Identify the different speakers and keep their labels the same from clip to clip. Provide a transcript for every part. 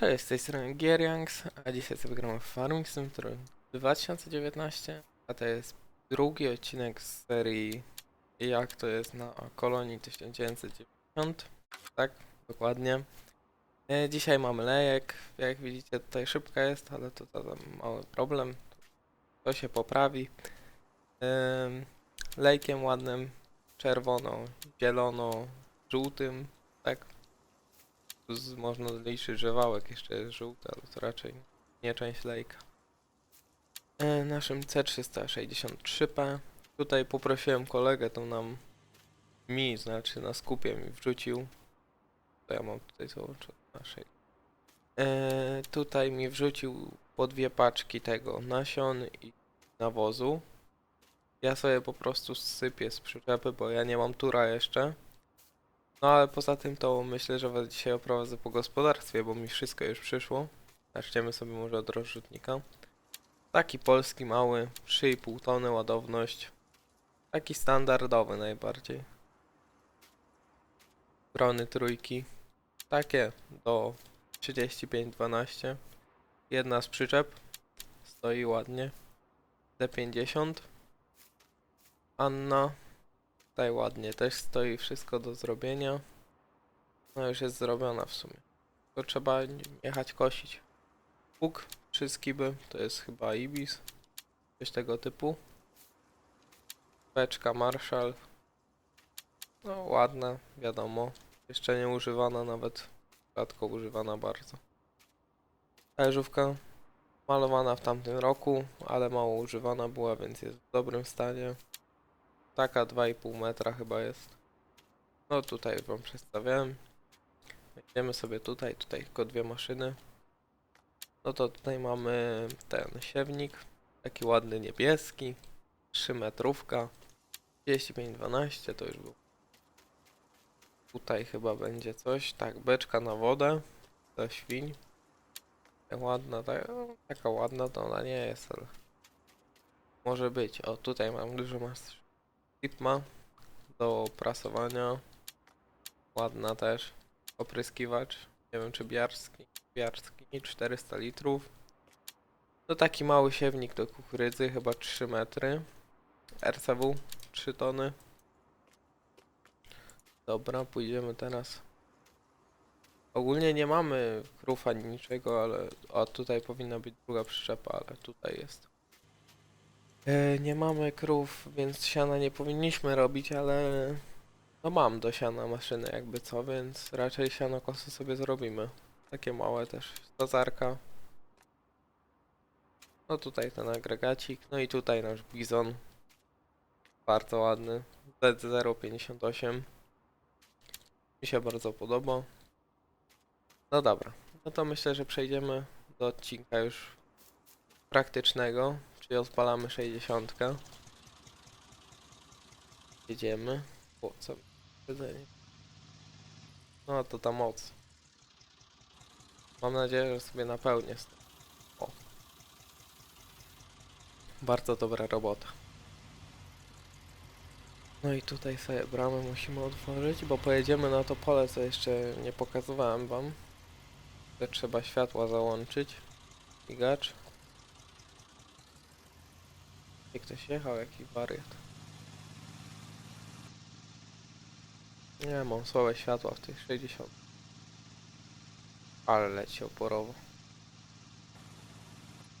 Speaker 1: Cześć, z tej strony Gieriangs, a dzisiaj sobie gramy w Farming Simulator 2019, a to jest drugi odcinek z serii jak to jest na kolonii 1990, tak, dokładnie. E, Dzisiaj mamy lejek, jak widzicie tutaj szybka jest, ale to tam mały problem, to się poprawi. Em, Lejkiem ładnym, czerwono, zielono, żółtym, tak, z, można liczyć, że wałek jeszcze jest żółty, ale to raczej nie część lejka. E, naszym C363P. Tutaj poprosiłem kolegę, to nam mi, znaczy na skupie mi wrzucił. To ja mam tutaj załączone naszej. E, tutaj mi wrzucił po dwie paczki tego nasion i nawozu. Ja sobie po prostu sypię z przyczepy, bo ja nie mam tura jeszcze. No ale poza tym to myślę, że was dzisiaj oprowadzę po gospodarstwie, bo mi wszystko już przyszło. Zaczniemy sobie może od rozrzutnika. Taki polski mały, 3,5 tony ładowność. Taki standardowy najbardziej. Brony trójki. Takie do 35-12. Jedna z przyczep. Stoi ładnie. D50. Anna. Tutaj ładnie też stoi wszystko do zrobienia. No już jest zrobiona w sumie. To trzeba jechać kosić. Puk, trzy skiby, to jest chyba Ibis. Coś tego typu. Beczka Marshall. No ładna, wiadomo. Jeszcze nie używana nawet. Rzadko używana bardzo. Talerzówka malowana w tamtym roku, ale mało używana była, więc jest w dobrym stanie. Taka 2,5 metra chyba jest. No tutaj wam przedstawiałem. Idziemy sobie tutaj, tutaj tylko dwie maszyny. No to tutaj mamy ten siewnik. Taki ładny niebieski. 3 metrówka. 35-12 to już był. Tutaj chyba będzie coś. Tak, beczka na wodę. Do świń. Ładna, taka ładna to ona nie jest, ale może być. O, tutaj mam dużo mas Tipma do prasowania. Ładna też. Opryskiwacz. Nie wiem czy biarski. Biarski 400 litrów. To taki mały siewnik do kukurydzy, chyba 3 metry. RCW 3 tony. Dobra, pójdziemy teraz. Ogólnie nie mamy krów ani niczego, ale o tutaj powinna być druga przyczepa, ale tutaj jest. E, nie mamy krów, więc siana nie powinniśmy robić, ale no mam do siana maszynę jakby co, więc raczej siano kosy sobie zrobimy. Takie małe też, stazarka. No tutaj ten agregacik, no i tutaj nasz bizon. Bardzo ładny, Z058. Mi się bardzo podoba. No dobra, no to myślę, że przejdziemy do odcinka już praktycznego, czyli odpalamy 60. Jedziemy. O, co? No to ta moc. Mam nadzieję, że sobie napełnię. O. Bardzo dobra robota. No i tutaj sobie bramę musimy otworzyć, bo pojedziemy na to pole, co jeszcze nie pokazywałem wam. To trzeba światła załączyć. Migacz. Gdzie ktoś jechał, jaki wariat. Nie, mam słabe światła w tych 60. Ale leci oporowo.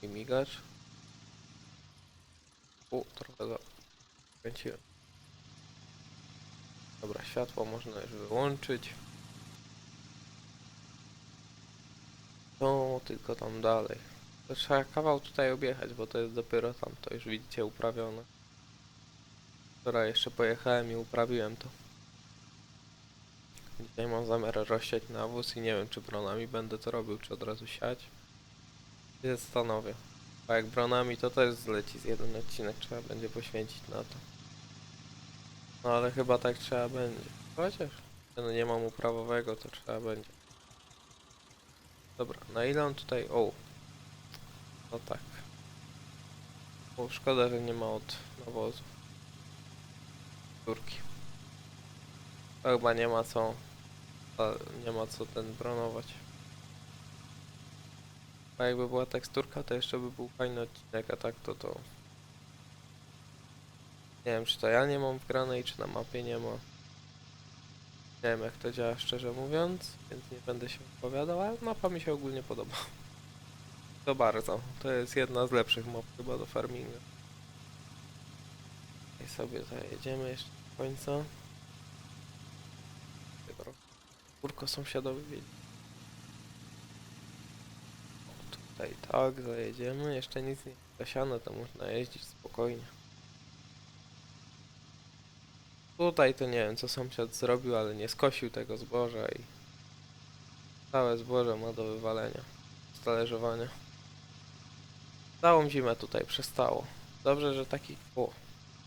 Speaker 1: I migacz. U, trochę za... kręciłem. Dobra, światło można już wyłączyć. To tylko tam dalej. To trzeba kawał tutaj objechać, bo to jest dopiero tam, to już widzicie uprawione. Wczoraj jeszcze pojechałem i uprawiłem to. Dzisiaj mam zamiar rozsiać nawóz i nie wiem czy bronami będę to robił, czy od razu siać. Zastanowię. Bo jak bronami to też zleci z jeden odcinek, trzeba będzie poświęcić na to. No ale chyba tak trzeba będzie. Chociaż no nie mam uprawowego, to trzeba będzie. Dobra, na ile on tutaj... O! No tak. Bo szkoda, że nie ma od nawozu. Turki. Chyba nie ma co... Nie ma co ten bronować. A jakby była teksturka, to jeszcze by był fajny odcinek, a tak to to... Nie wiem, czy to ja nie mam wgranej, czy na mapie nie ma. Nie wiem, jak to działa, szczerze mówiąc, więc nie będę się wypowiadał, ale mapa mi się ogólnie podoba. To bardzo. To jest jedna z lepszych map chyba do farminga. I sobie tutaj jedziemy jeszcze do końca. Kurko sąsiadowy wiedzie. O, Tutaj tak, zajedziemy. Jeszcze nic nie zasiano, to można jeździć spokojnie. Tutaj to nie wiem co sąsiad zrobił, ale nie skosił tego zboża i całe zboże ma do wywalenia, z talerzowania. Całą zimę tutaj przestało. Dobrze, że takich o,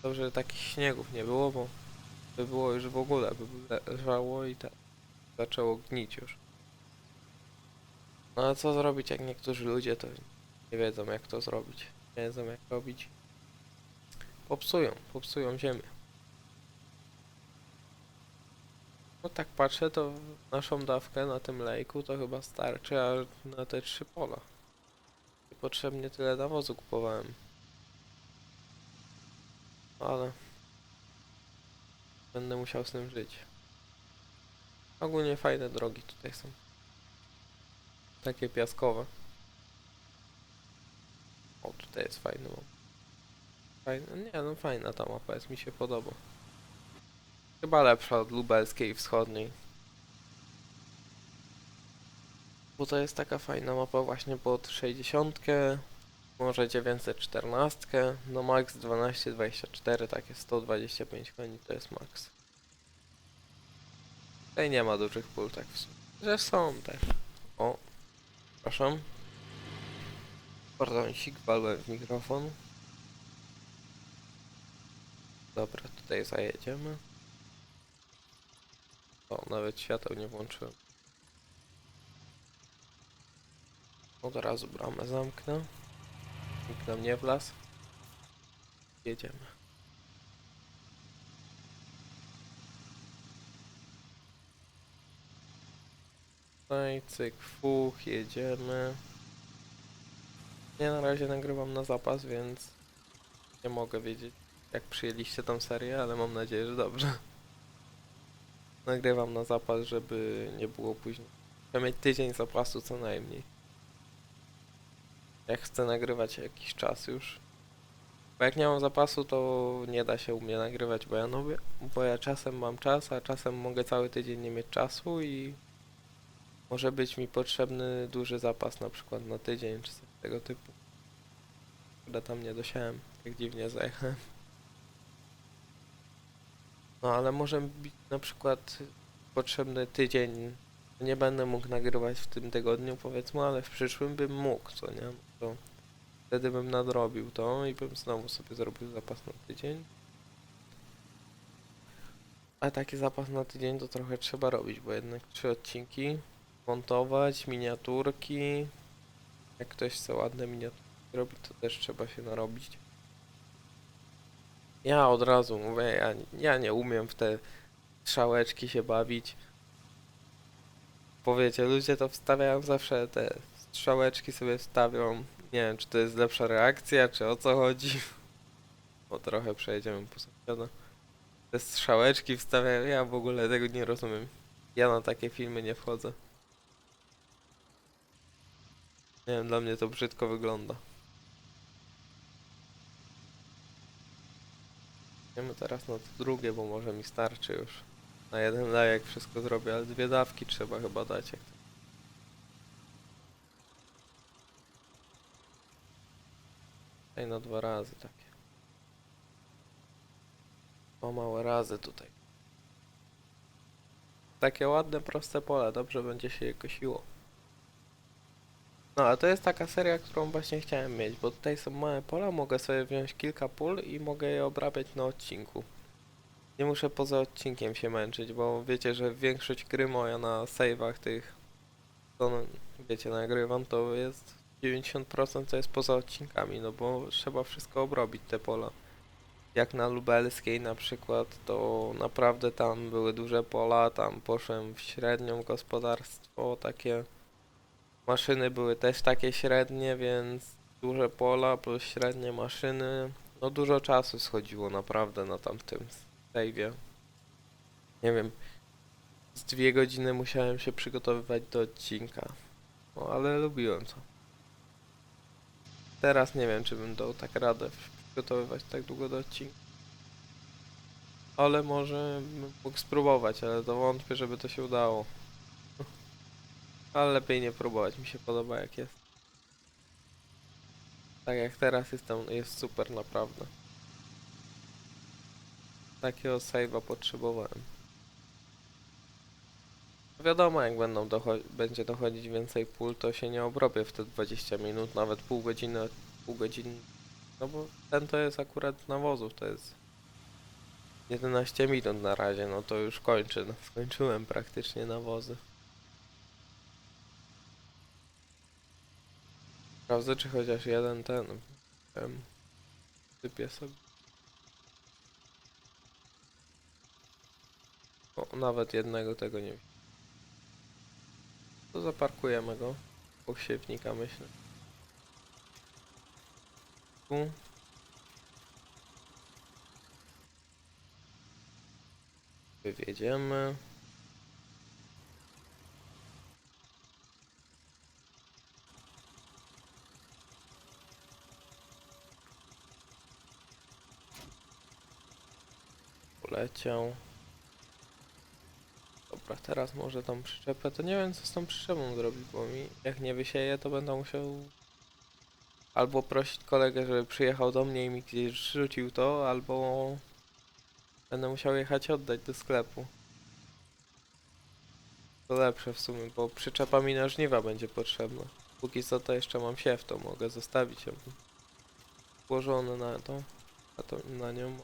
Speaker 1: dobrze, że takich śniegów nie było, bo by było już w ogóle, by leżało i tak zaczęło gnić już. No a co zrobić, jak niektórzy ludzie to nie wiedzą jak to zrobić, nie wiedzą jak robić. Popsują, popsują ziemię. No tak patrzę, to naszą dawkę na tym lejku to chyba starczy aż na te trzy pola. Niepotrzebnie tyle nawozu kupowałem. Ale będę musiał z tym żyć. Ogólnie fajne drogi tutaj są. Takie piaskowe. O, tutaj jest fajny map. Nie no fajna ta mapa jest, mi się podoba. Chyba lepsza od lubelskiej wschodniej. Bo to jest taka fajna mapa właśnie pod 60, może 914, no max 1224, takie 125 koni to jest max. Tutaj nie ma dużych pól tak w sumie. Że są też. O, przepraszam. Pardoncik, walłem w mikrofon. Dobra, tutaj zajedziemy. O, nawet świateł nie włączyłem. Od razu bramę zamknę. Nikt nam nie wlazł. Jedziemy. Tutaj cyk, fuch, jedziemy. Ja na razie nagrywam na zapas, więc nie mogę wiedzieć jak przyjęliście tą serię, ale mam nadzieję, że dobrze. Nagrywam na zapas, żeby nie było później. Chcę mieć tydzień zapasu co najmniej. Jak chcę nagrywać jakiś czas już. Bo jak nie mam zapasu, to nie da się u mnie nagrywać, bo ja lubię, bo ja czasem mam czas, a czasem mogę cały tydzień nie mieć czasu i może być mi potrzebny duży zapas na przykład na tydzień czy coś tego typu. Kurde tam nie dosiałem, tak dziwnie zajechałem. No ale może być na przykład potrzebny tydzień. Nie będę mógł nagrywać w tym tygodniu powiedzmy, ale w przyszłym bym mógł, co nie? To wtedy bym nadrobił to i bym znowu sobie zrobił zapas na tydzień. A taki zapas na tydzień to trochę trzeba robić, bo jednak trzy odcinki montować, miniaturki. Jak ktoś chce ładne miniaturki robić, to też trzeba się narobić. Ja od razu mówię, ja, ja nie umiem w te strzałeczki się bawić. Powiecie, ludzie to wstawiają zawsze te strzałeczki sobie wstawią. Nie wiem, czy to jest lepsza reakcja, czy o co chodzi. Bo trochę przejedziemy po sąsiada. Te strzałeczki wstawiają, ja w ogóle tego nie rozumiem. Ja na takie filmy nie wchodzę. Nie wiem, dla mnie to brzydko wygląda. Idziemy teraz na to drugie, bo może mi starczy już. Na jeden lejek wszystko zrobię, ale dwie dawki trzeba chyba dać. Jak Tutaj na dwa razy takie. O małe razy tutaj. Takie ładne, proste pole, dobrze będzie się je kosiło. No, a to jest taka seria, którą właśnie chciałem mieć, bo tutaj są małe pola, mogę sobie wziąć kilka pól i mogę je obrabiać na odcinku. Nie muszę poza odcinkiem się męczyć, bo wiecie, że większość gry moja na save'ach tych, to no, wiecie, nagrywam, to jest 90% to jest poza odcinkami, no bo trzeba wszystko obrobić te pola. Jak na lubelskiej na przykład, to naprawdę tam były duże pola, tam poszłem w średnią gospodarstwo, takie Maszyny były też takie średnie, więc duże pola plus średnie maszyny. No dużo czasu schodziło naprawdę na tamtym save'ie. Nie wiem, z dwie godziny musiałem się przygotowywać do odcinka. No ale lubiłem to. Teraz nie wiem, czy bym dał tak radę przygotowywać tak długo do odcinka. Ale może mógł spróbować, ale to wątpię, żeby to się udało. Ale lepiej nie próbować, mi się podoba jak jest. Tak jak teraz jestem, jest super naprawdę. Takiego save'a potrzebowałem. Wiadomo, jak będą docho- będzie dochodzić więcej pól, to się nie obrobię w te 20 minut, nawet pół godziny, pół godziny. No bo ten to jest akurat nawozów, to jest 11 minut na razie, no to już kończę. No, skończyłem praktycznie nawozy. Sprawdzę, czy chociaż jeden ten. Um, sypię sobie. O, nawet jednego tego nie wiem. To zaparkujemy go. Obok myślę. Tu. Wywiedziemy. Poleciał. Dobra, teraz może tą przyczepę, to nie wiem co z tą przyczepą zrobić, bo mi jak nie wysieje, to będę musiał albo prosić kolegę, żeby przyjechał do mnie i mi gdzieś rzucił to, albo będę musiał jechać oddać do sklepu. To lepsze w sumie, bo przyczepa mi na żniwa będzie potrzebna. Póki co to jeszcze mam siew, to mogę zostawić ją włożone na to, na nią.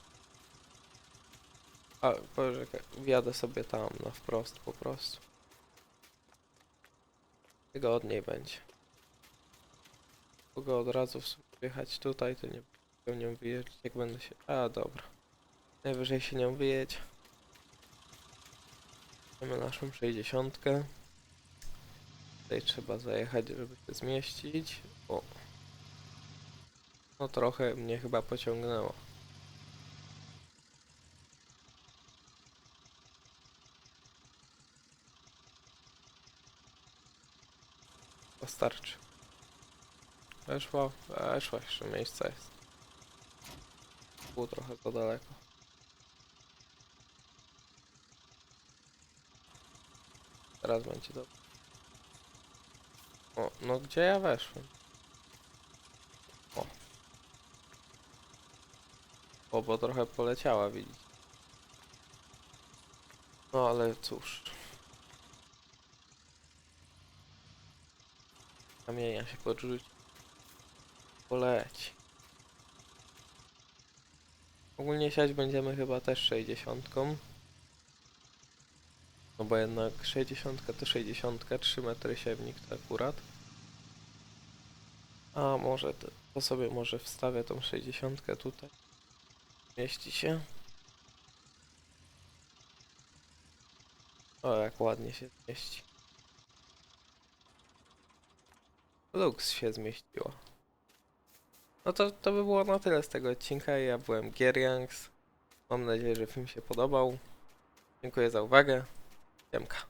Speaker 1: A, poczekaj, wjadę sobie tam na wprost po prostu. Wygodniej będzie. Mogę od razu w wjechać tutaj, to nie będę nią wyjeżdżać, jak będę się... A, dobra. Najwyżej się nią wyjedź. Mamy naszą 60. Tutaj trzeba zajechać, żeby się zmieścić. O. No trochę mnie chyba pociągnęło. Postarczy. Weszła, weszła, jeszcze miejsca jest. Było trochę za daleko. Teraz będzie dobrze. O, no gdzie ja weszłem? O. O, bo trochę poleciała, widzicie. No ale cóż. Kamienia się podrzuci. Poleci. Ogólnie siać będziemy chyba też 60. No bo jednak 60 to 60, 3 metry siewnik to akurat. A może to, to sobie może wstawię tą 60 tutaj. Mieści się. O, jak ładnie się zmieści. Lux się zmieściło. No to, to by było na tyle z tego odcinka. Ja byłem Gieryanks. Mam nadzieję, że film się podobał. Dziękuję za uwagę. Siemka.